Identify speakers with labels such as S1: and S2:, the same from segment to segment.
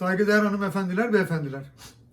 S1: Saygıdeğer hanımefendiler, beyefendiler.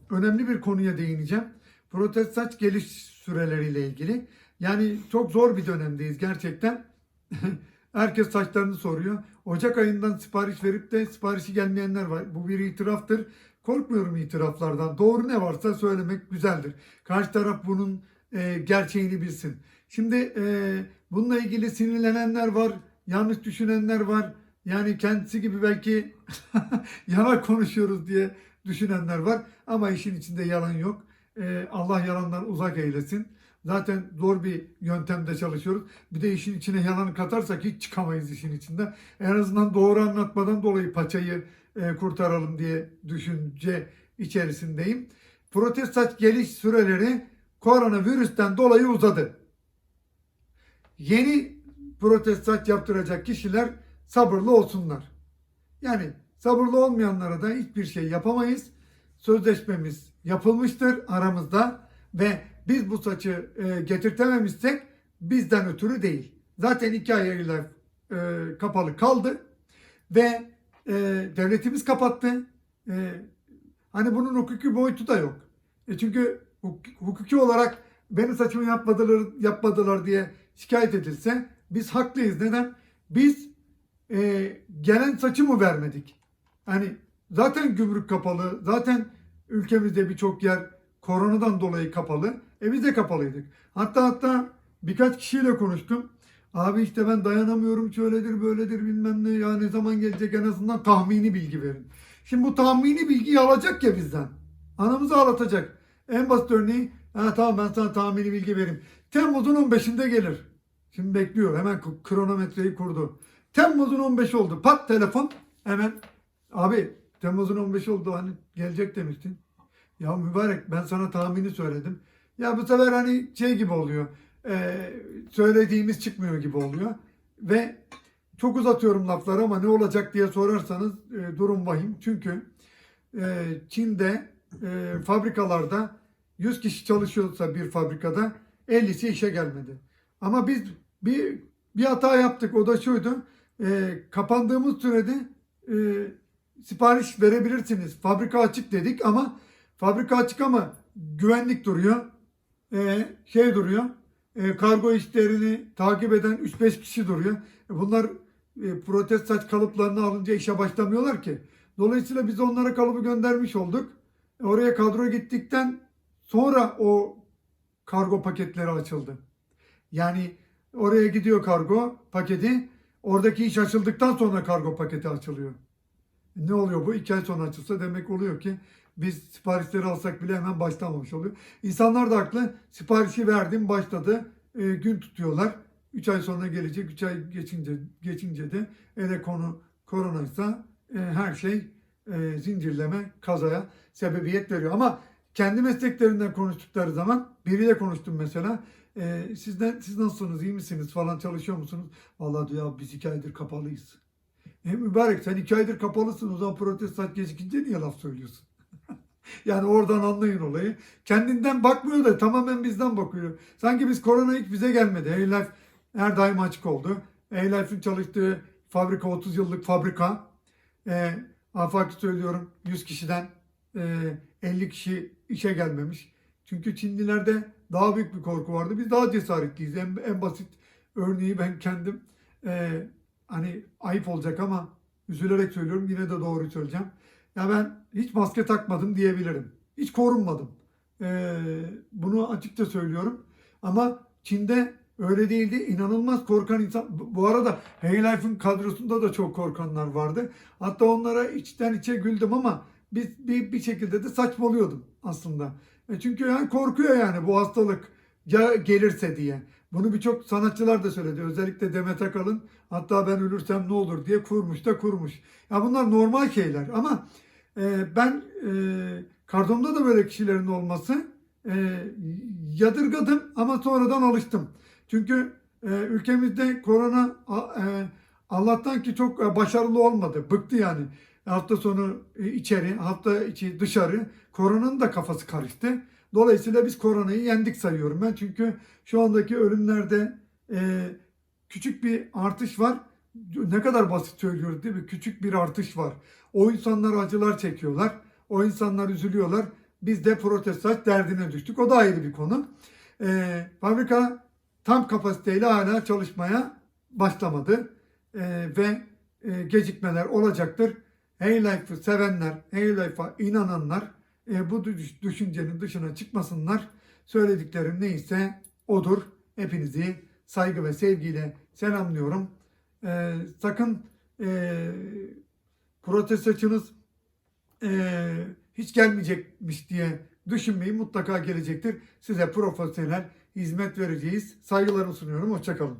S1: Önemli bir konuya değineceğim. Protez saç geliş süreleriyle ilgili. Yani çok zor bir dönemdeyiz gerçekten. Herkes saçlarını soruyor. Ocak ayından sipariş verip de siparişi gelmeyenler var. Bu bir itiraftır. Korkmuyorum itiraflardan. Doğru ne varsa söylemek güzeldir. Karşı taraf bunun e, gerçeğini bilsin. Şimdi e, bununla ilgili sinirlenenler var, yanlış düşünenler var. Yani kendisi gibi belki yalan konuşuyoruz diye düşünenler var. Ama işin içinde yalan yok. E, Allah yalandan uzak eylesin. Zaten zor bir yöntemde çalışıyoruz. Bir de işin içine yalan katarsak hiç çıkamayız işin içinde. En azından doğru anlatmadan dolayı paçayı e, kurtaralım diye düşünce içerisindeyim. Protest saç geliş süreleri koronavirüsten dolayı uzadı. Yeni protest saç yaptıracak kişiler sabırlı olsunlar. Yani sabırlı olmayanlara da hiçbir şey yapamayız. Sözleşmemiz yapılmıştır aramızda ve biz bu saçı e, getirtememişsek bizden ötürü değil. Zaten iki ayıyla e, kapalı kaldı ve e, devletimiz kapattı. E, hani bunun hukuki boyutu da yok. E çünkü huk- hukuki olarak benim saçımı yapmadılar, yapmadılar diye şikayet edilse biz haklıyız. Neden? Biz e, gelen saçı mı vermedik? Hani zaten gümrük kapalı, zaten ülkemizde birçok yer koronadan dolayı kapalı. E biz de kapalıydık. Hatta hatta birkaç kişiyle konuştum. Abi işte ben dayanamıyorum şöyledir böyledir bilmem ne ya ne zaman gelecek en azından tahmini bilgi verin. Şimdi bu tahmini bilgiyi alacak ya bizden. Anamızı ağlatacak. En basit örneği ha tamam ben sana tahmini bilgi vereyim. Temmuz'un 15'inde gelir. Şimdi bekliyor hemen kronometreyi kurdu. Temmuz'un 15 oldu. Pat telefon hemen abi Temmuz'un 15 oldu hani gelecek demiştin. Ya mübarek ben sana tahmini söyledim. Ya bu sefer hani şey gibi oluyor. e, söylediğimiz çıkmıyor gibi oluyor. Ve çok uzatıyorum lafları ama ne olacak diye sorarsanız e, durum vahim. Çünkü e, Çin'de e, fabrikalarda 100 kişi çalışıyorsa bir fabrikada 50'si işe gelmedi. Ama biz bir bir hata yaptık. O da şuydu. E, kapandığımız sürede e, sipariş verebilirsiniz. Fabrika açık dedik ama fabrika açık ama güvenlik duruyor. E, şey duruyor. E, kargo işlerini takip eden 3-5 kişi duruyor. E, bunlar e, protest saç kalıplarını alınca işe başlamıyorlar ki. Dolayısıyla biz onlara kalıbı göndermiş olduk. E, oraya kadro gittikten sonra o kargo paketleri açıldı. Yani oraya gidiyor kargo paketi. Oradaki iş açıldıktan sonra kargo paketi açılıyor. Ne oluyor bu? İki ay sonra açılsa demek oluyor ki biz siparişleri alsak bile hemen başlamamış oluyor. İnsanlar da haklı. Siparişi verdim başladı. E, gün tutuyorlar. 3 ay sonra gelecek. 3 ay geçince geçince de ele konu koronaysa e, her şey e, zincirleme kazaya sebebiyet veriyor. Ama kendi mesleklerinden konuştukları zaman biriyle konuştum mesela. E, sizden siz nasılsınız? iyi misiniz falan çalışıyor musunuz? Vallahi diyor "Abi biz iki aydır kapalıyız. E mübarek sen iki aydır kapalısın o zaman protestan gecikince niye laf söylüyorsun? yani oradan anlayın olayı. Kendinden bakmıyor da tamamen bizden bakıyor. Sanki biz korona hiç bize gelmedi. Hey-Life her daim açık oldu. Hey-Life'in çalıştığı fabrika 30 yıllık fabrika. E, afaki söylüyorum 100 kişiden e, 50 kişi işe gelmemiş. Çünkü Çinlilerde daha büyük bir korku vardı. Biz daha cesaretliyiz. En, en basit örneği ben kendim e, hani ayıp olacak ama üzülerek söylüyorum yine de doğru söyleyeceğim. Ya ben hiç maske takmadım diyebilirim. Hiç korunmadım. Ee, bunu açıkça söylüyorum. Ama Çin'de öyle değildi. İnanılmaz korkan insan. Bu arada Hey Life'ın kadrosunda da çok korkanlar vardı. Hatta onlara içten içe güldüm ama biz bir, bir şekilde de saçmalıyordum aslında. E çünkü yani korkuyor yani bu hastalık ya gelirse diye. Bunu birçok sanatçılar da söyledi. Özellikle Demet Akalın hatta ben ölürsem ne olur diye kurmuş da kurmuş. Ya bunlar normal şeyler ama e, ben e, kardomda da böyle kişilerin olması e, yadırgadım ama sonradan alıştım. Çünkü e, ülkemizde korona e, Allah'tan ki çok e, başarılı olmadı. Bıktı yani. Hafta sonu e, içeri, hafta içi dışarı. Koronanın da kafası karıştı. Dolayısıyla biz koronayı yendik sayıyorum ben. Çünkü şu andaki ölümlerde e, küçük bir artış var. ne kadar basit söylüyoruz değil mi? Küçük bir artış var. O insanlar acılar çekiyorlar. O insanlar üzülüyorlar. Biz de protest saç derdine düştük. O da ayrı bir konu. Ee, fabrika tam kapasiteyle hala çalışmaya başlamadı. Ee, ve e, gecikmeler olacaktır. Hey Life'ı sevenler, Hey Life'a inananlar e, bu düş- düşüncenin dışına çıkmasınlar. Söylediklerim neyse odur. Hepinizi saygı ve sevgiyle selamlıyorum. Ee, sakın e, protest saçınız e, hiç gelmeyecekmiş diye düşünmeyin. Mutlaka gelecektir. Size profesyonel hizmet vereceğiz. Saygılarımı sunuyorum. Hoşçakalın.